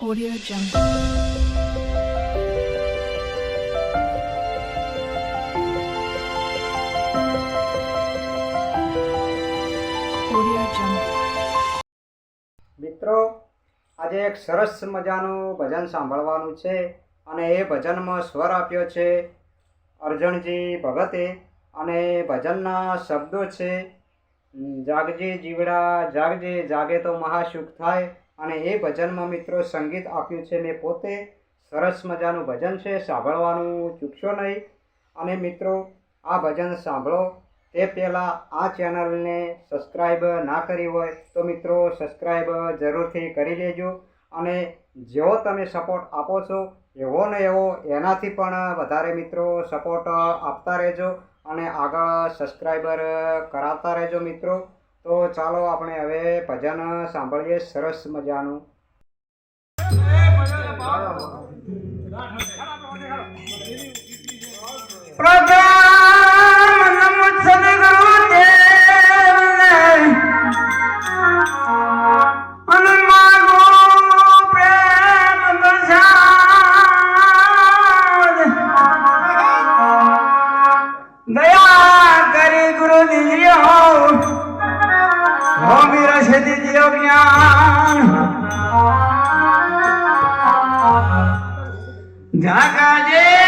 Audio Jungle. Audio Jungle. મિત્રો, આજે એક સરસ મજાનું ભજન સાંભળવાનું છે અને એ ભજનમાં સ્વર આપ્યો છે અર્જણજી ભગતે અને ભજનના શબ્દો છે, જાગજે જીવડા, જાગજે, જાગે તો મહાસુખ થાય અને એ ભજનમાં મિત્રો સંગીત આપ્યું છે મેં પોતે. સરસ મજાનું ભજન છે, સાંભળવાનું ચૂકશો નહીં. અને મિત્રો, આ ભજન સાંભળો. તે પહેલાં આ ચેનલને સબસ્ક્રાઈબ ના કરી હોય તો મિત્રો સબસ્ક્રાઈબ જરૂરથી કરી લેજો. અને જેવો તમે સપોર્ટ આપો છો, એવો ને એવો એનાથી પણ વધારે મિત્રો સપોર્ટ આપતા રહેજો અને આગળ સબસ્ક્રાઈબર કરાવતા રહેજો મિત્રો. તો ચાલો આપણે હવે ભજન સાંભળીએ સરસ મજાનું. છે દીજો જ્ઞાન જાગા